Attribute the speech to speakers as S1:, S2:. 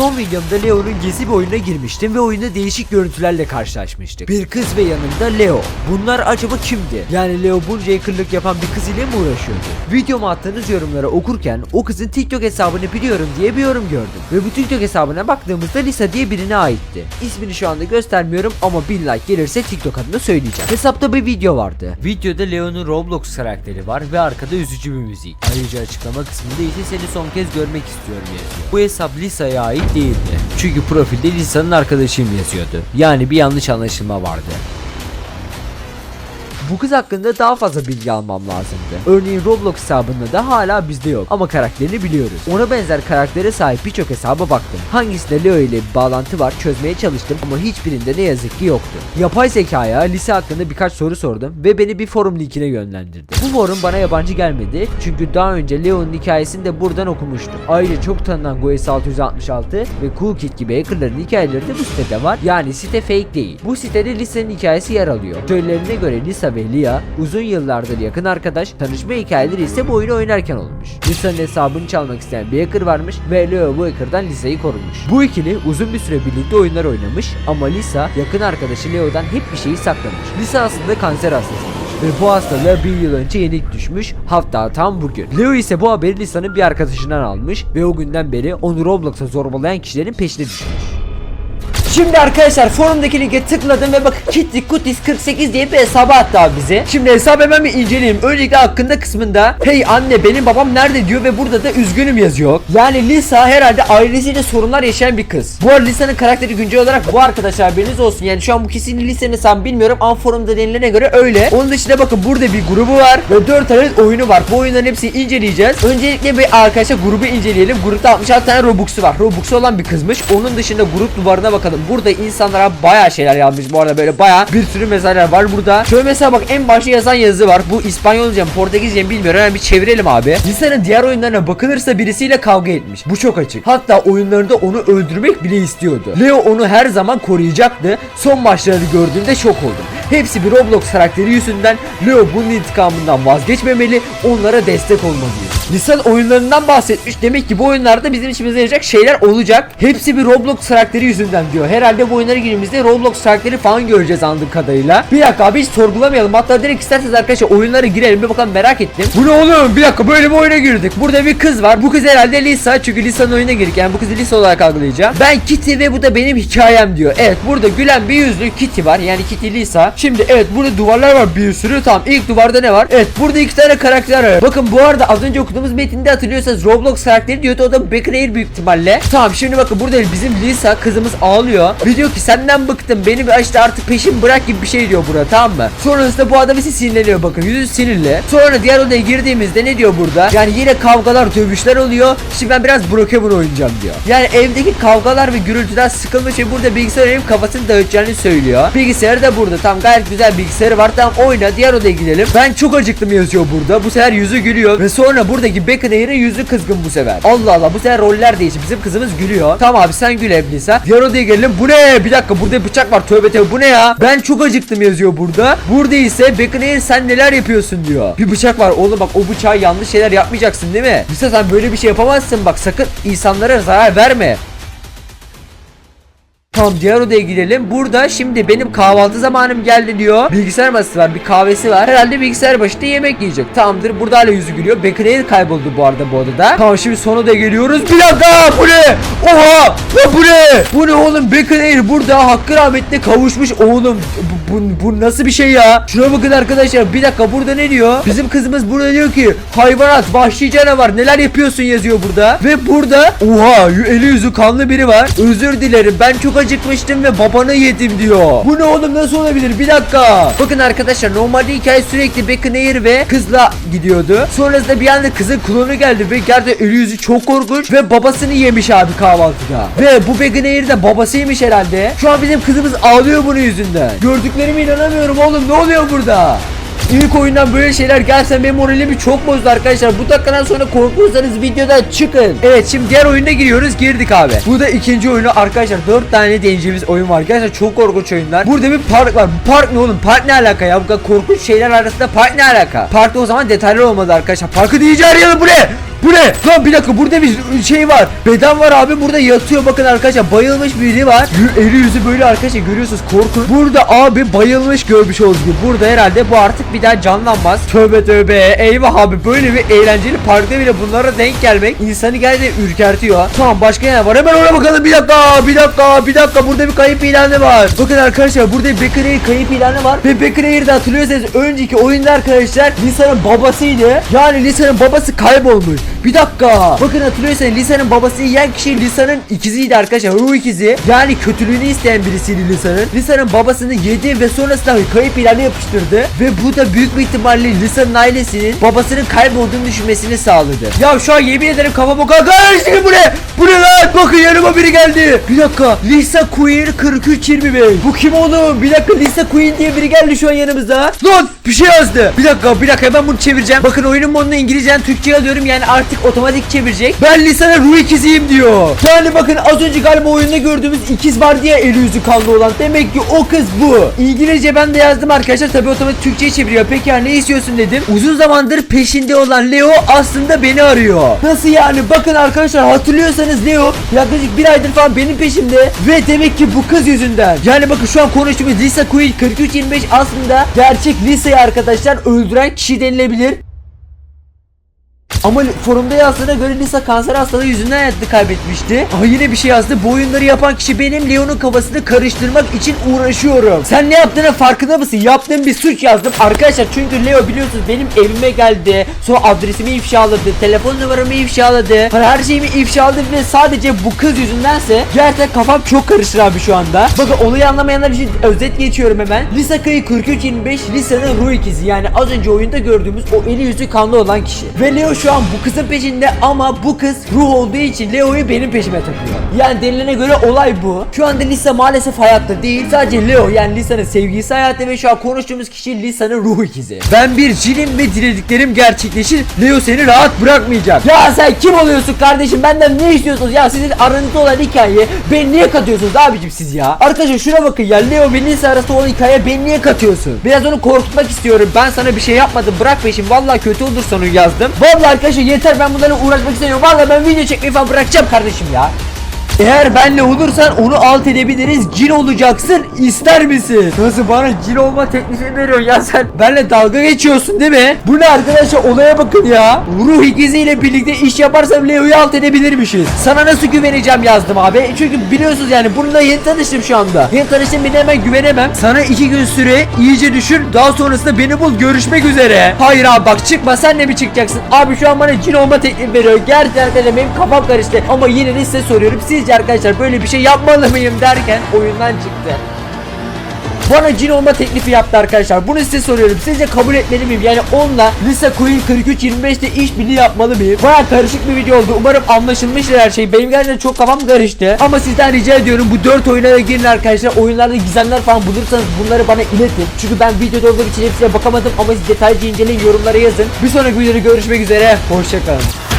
S1: Son videomda Leo'nun gezi bir oyununa girmiştim ve oyunda değişik görüntülerle karşılaşmıştık. Bir kız ve yanında Leo. Bunlar acaba kimdi? Yani Leo bunca hackerlık yapan bir kız ile mi uğraşıyordu? Videoma attığınız yorumları okurken o kızın TikTok hesabını biliyorum diye bir yorum gördüm. Ve bu TikTok hesabına baktığımızda Lisa diye birine aitti. İsmini şu anda göstermiyorum ama bir like gelirse TikTok adını söyleyeceğim. Hesapta bir video vardı. Videoda Leo'nun Roblox karakteri var ve arkada üzücü bir müzik. Ayrıca açıklama kısmında ise seni son kez görmek istiyorum yazıyor. Bu hesap Lisa'ya ait değildi. Çünkü profilde Lisa'nın arkadaşıyım yazıyordu. Yani bir yanlış anlaşılma vardı. Bu kız hakkında daha fazla bilgi almam lazımdı. Örneğin Roblox hesabında da hala bizde yok ama karakterini biliyoruz. Ona benzer karaktere sahip birçok hesaba baktım. Hangisinde Leo ile bir bağlantı var çözmeye çalıştım ama hiçbirinde ne yazık ki yoktu. Yapay zekaya lise hakkında birkaç soru sordum ve beni bir forum linkine yönlendirdi. Bu forum bana yabancı gelmedi çünkü daha önce Leo'nun hikayesini de buradan okumuştum. Ayrıca çok tanınan GOES 666 ve Cool Kid gibi hackerların hikayeleri de bu sitede var. Yani site fake değil. Bu sitede Lisa'nın hikayesi yer alıyor. Söylelerine göre Lisa ve Lia uzun yıllardır yakın arkadaş, tanışma hikayeleri ise bu oyunu oynarken olmuş. Lisa'nın hesabını çalmak isteyen bir hacker varmış ve Leo bu hackerdan Lisa'yı korumuş. Bu ikili uzun bir süre birlikte oyunlar oynamış ama Lisa yakın arkadaşı Leo'dan hep bir şeyi saklamış. Lisa aslında kanser hastasıymış ve bu hastalığa bir yıl önce yenik düşmüş hatta tam bugün. Leo ise bu haberi Lisa'nın bir arkadaşından almış ve o günden beri onu Roblox'a zorbalayan kişilerin peşine düşmüş. Şimdi arkadaşlar forumdaki linke tıkladım ve bakın Kitty Kutis 48 diye bir hesaba attı abi bize. Şimdi hesabı hemen bir inceleyeyim. Öncelikle hakkında kısmında Hey anne benim babam nerede diyor ve burada da üzgünüm yazıyor. Yani Lisa herhalde ailesiyle sorunlar yaşayan bir kız. Bu arada Lisa'nın karakteri güncel olarak bu arkadaşlar haberiniz olsun. Yani şu an bu kesin Lisa'nın hesabı bilmiyorum ama forumda denilene göre öyle. Onun dışında bakın burada bir grubu var ve 4 adet oyunu var. Bu oyunların hepsini inceleyeceğiz. Öncelikle bir arkadaşlar grubu inceleyelim. Grupta 66 tane Robux'u var. Robux'u olan bir kızmış. Onun dışında grup duvarına bakalım. Burada insanlara bayağı şeyler yazmış bu arada böyle bayağı bir sürü mesajlar var burada. Şöyle mesela bak en başta yazan yazı var. Bu İspanyolca mı Portekizce mi bilmiyorum. Hemen bir çevirelim abi. Lisa'nın diğer oyunlarına bakılırsa birisiyle kavga etmiş. Bu çok açık. Hatta oyunlarında onu öldürmek bile istiyordu. Leo onu her zaman koruyacaktı. Son maçlarını gördüğümde şok oldum. Hepsi bir Roblox karakteri yüzünden Leo bunun intikamından vazgeçmemeli, onlara destek olmalıyız. Lisan oyunlarından bahsetmiş. Demek ki bu oyunlarda bizim işimize yarayacak şeyler olacak. Hepsi bir Roblox karakteri yüzünden diyor. Herhalde bu oyunlara girdiğimizde Roblox karakteri falan göreceğiz anladığım kadarıyla. Bir dakika abi hiç sorgulamayalım. Hatta direkt isterseniz arkadaşlar oyunlara girelim bir bakalım merak ettim. Bu ne oğlum? Bir dakika böyle bir oyuna girdik. Burada bir kız var. Bu kız herhalde Lisa. Çünkü Lisa'nın oyuna girdik. Yani bu kızı Lisa olarak algılayacağım. Ben Kitty ve bu da benim hikayem diyor. Evet burada gülen bir yüzlü Kitty var. Yani Kitty Lisa. Şimdi evet burada duvarlar var bir sürü. Tamam ilk duvarda ne var? Evet burada iki tane karakter var. Bakın bu arada az önce okuduğumuz metinde hatırlıyorsanız Roblox karakteri diyordu. O da Air büyük ihtimalle. Tamam şimdi bakın burada bizim Lisa kızımız ağlıyor. Ve diyor ki senden bıktım. Beni işte artık peşin bırak gibi bir şey diyor burada tamam mı? Sonrasında bu adam ise sinirleniyor bakın. Yüzü sinirli. Sonra diğer odaya girdiğimizde ne diyor burada? Yani yine kavgalar, dövüşler oluyor. Şimdi ben biraz Brokeman oynayacağım diyor. Yani evdeki kavgalar ve gürültüden sıkılmış ve burada bilgisayar oynayıp kafasını dağıtacağını söylüyor. Bilgisayarı da burada. Tam gayet güzel bilgisayarı var. Tamam oyna diğer odaya gidelim. Ben çok acıktım yazıyor burada. Bu sefer yüzü gülüyor ve sonra buradaki Bacon Air'e yüzü kızgın bu sefer. Allah Allah bu sefer roller değişti. Bizim kızımız gülüyor. Tamam abi sen gül Eblisa. Diğer odaya gelelim. Bu ne? Bir dakika burada bıçak var. Tövbe tövbe bu ne ya? Ben çok acıktım yazıyor burada. Burada ise Bacon Air sen neler yapıyorsun diyor. Bir bıçak var. Oğlum bak o bıçağı yanlış şeyler yapmayacaksın değil mi? Lisa sen böyle bir şey yapamazsın bak sakın insanlara zarar verme. Tamam diğer odaya gidelim. Burada şimdi benim kahvaltı zamanım geldi diyor. Bilgisayar masası var, bir kahvesi var. Herhalde bilgisayar başında yemek yiyecek. Tamamdır. Burada hala yüzü gülüyor. Bacon'e kayboldu bu arada bu odada. Tamam şimdi son odaya geliyoruz. Bir dakika bu ne? Oha! Lan bu ne? Bu ne oğlum? Bacon burada hakkı rahmetine kavuşmuş. Oğlum bu, bu, bu nasıl bir şey ya? Şuna bakın arkadaşlar. Bir dakika burada ne diyor? Bizim kızımız burada diyor ki hayvanat, vahşi canavar neler yapıyorsun yazıyor burada. Ve burada oha eli yüzü kanlı biri var. Özür dilerim ben çok acıkmıştım ve babanı yedim diyor. Bu ne oğlum nasıl olabilir? Bir dakika. Bakın arkadaşlar normalde hikaye sürekli Bacon Air ve kızla gidiyordu. Sonrasında bir anda kızın klonu geldi ve gerçekten eli yüzü çok korkunç ve babasını yemiş abi kahvaltıda. Ve bu Bacon Air de babasıymış herhalde. Şu an bizim kızımız ağlıyor bunun yüzünden. Gördüklerime inanamıyorum oğlum ne oluyor burada? İlk oyundan böyle şeyler gelse benim moralimi çok bozdu arkadaşlar. Bu dakikadan sonra korkuyorsanız videodan çıkın. Evet şimdi diğer oyuna giriyoruz. Girdik abi. Bu da ikinci oyunu arkadaşlar. 4 tane deneyeceğimiz oyun var. Gerçekten çok korkunç oyunlar. Burada bir park var. Bu park ne oğlum? Park ne alaka ya? Bu kadar korkunç şeyler arasında park ne alaka? Parkta o zaman detaylar olmadı arkadaşlar. Parkı diyece arayalım bu ne? Bu ne? Lan bir dakika burada bir şey var. Beden var abi burada yatıyor bakın arkadaşlar. Bayılmış biri var. Yü- Eli yüzü böyle arkadaşlar görüyorsunuz korkun. Burada abi bayılmış görmüş olduğunuz. Burada herhalde bu artık bir daha canlanmaz. Tövbe tövbe. Eyvah abi böyle bir eğlenceli parkta bile bunlara denk gelmek insanı gerçekten ürkertiyor. Tamam başka ne var? Hemen ona bakalım. Bir dakika bir dakika bir dakika. Burada bir kayıp ilanı var. Bakın arkadaşlar burada Baker Air kayıp ilanı var. Ve Baker Air'de hatırlıyorsanız önceki oyunda arkadaşlar Lisa'nın babasıydı. Yani Lisa'nın babası kaybolmuş. Bir dakika. Bakın hatırlıyorsanız Lisa'nın babası yiyen kişi Lisa'nın ikiziydi arkadaşlar. Ruh ikizi. Yani kötülüğünü isteyen birisiydi Lisa'nın. Lisa'nın babasını yedi ve sonrasında kayıp ilanı yapıştırdı. Ve bu da büyük bir ihtimalle Lisa'nın ailesinin babasının kaybolduğunu düşünmesini sağladı. Ya şu an yemin ederim kafama karıştı bu ne? Bu ne lan? Bakın yanıma biri geldi. Bir dakika. Lisa Queen 4325. Bu kim oğlum? Bir dakika Lisa Queen diye biri geldi şu an yanımıza. Lan bir şey yazdı. Bir dakika bir dakika hemen bunu çevireceğim. Bakın oyunun modunu İngilizceden Türkçe'ye alıyorum yani artık otomatik çevirecek. Ben Lisa'nın ruh ikiziyim diyor. Yani bakın az önce galiba oyunda gördüğümüz ikiz vardı ya eli yüzü kanlı olan. Demek ki o kız bu. İngilizce ben de yazdım arkadaşlar. Tabi otomatik Türkçe'ye çeviriyor. Peki ya ne istiyorsun dedim. Uzun zamandır peşinde olan Leo aslında beni arıyor. Nasıl yani? Bakın arkadaşlar hatırlıyorsanız Leo yaklaşık bir aydır falan benim peşimde. Ve demek ki bu kız yüzünden. Yani bakın şu an konuştuğumuz Lisa Queen 4325 aslında gerçek Lisa'yı arkadaşlar öldüren kişi denilebilir. Ama forumda yazdığına göre Lisa kanser hastalığı yüzünden hayatını kaybetmişti. Aha yine bir şey yazdı. Bu oyunları yapan kişi benim Leon'un kafasını karıştırmak için uğraşıyorum. Sen ne yaptığının farkında mısın? Yaptığım bir suç yazdım. Arkadaşlar çünkü Leo biliyorsunuz benim evime geldi. Sonra adresimi ifşaladı. Telefon numaramı ifşaladı. Her şeyimi ifşaladı ve sadece bu kız yüzündense gerçekten kafam çok karışır abi şu anda. Bakın olayı anlamayanlar için özet geçiyorum hemen. Lisa Kayı 4325 Lisa'nın ruh ikizi yani az önce oyunda gördüğümüz o eli yüzü kanlı olan kişi. Ve Leo şu an bu kızın peşinde ama bu kız ruh olduğu için Leo'yu benim peşime takıyor. Yani denilene göre olay bu. Şu anda Lisa maalesef hayatta değil. Sadece Leo yani Lisa'nın sevgilisi hayatta ve şu an konuştuğumuz kişi Lisa'nın ruh ikizi. Ben bir cinim ve dilediklerim gerçekleşir. Leo seni rahat bırakmayacak. Ya sen kim oluyorsun kardeşim? Benden ne istiyorsunuz? Ya sizin aranızda olan hikaye beni niye katıyorsunuz abicim siz ya? Arkadaşlar şuna bakın ya Leo ve Lisa arasında olan hikaye beni niye katıyorsun? Biraz onu korkutmak istiyorum. Ben sana bir şey yapmadım. Bırak peşim. Vallahi kötü olur yazdım. Vallahi arkadaşlar yeter ben bunlarla uğraşmak istemiyorum. Vallahi ben video çekmeyi falan bırakacağım kardeşim ya. Eğer benle olursan onu alt edebiliriz. Cin olacaksın. ister misin? Nasıl bana cin olma teklifi veriyorsun ya sen? Benle dalga geçiyorsun değil mi? Bu ne arkadaşlar olaya bakın ya. Ruh ikiziyle birlikte iş yaparsam Leo'yu alt edebilirmişiz. Sana nasıl güveneceğim yazdım abi. Çünkü biliyorsunuz yani bununla yeni tanıştım şu anda. Yeni tanıştım birine hemen güvenemem. Sana iki gün süre iyice düşün. Daha sonrasında beni bul. Görüşmek üzere. Hayır abi bak çıkma sen de mi çıkacaksın? Abi şu an bana cin olma teklifi veriyor. Gerçekten benim kafam karıştı. Ama yine de size soruyorum. Sizce arkadaşlar böyle bir şey yapmalı mıyım derken oyundan çıktı. Bana cin olma teklifi yaptı arkadaşlar. Bunu size soruyorum. Sizce kabul etmeli miyim? Yani onunla Lisa Queen 4325'te işbirliği yapmalı mıyım? Baya karışık bir video oldu. Umarım anlaşılmıştır her şey. Benim gerçekten çok kafam karıştı. Ama sizden rica ediyorum bu 4 oyuna da girin arkadaşlar. Oyunlarda gizemler falan bulursanız bunları bana iletin. Çünkü ben videoda olduğum için hepsine bakamadım ama siz detaylıca inceleyin yorumlara yazın. Bir sonraki videoda görüşmek üzere. Hoşçakalın.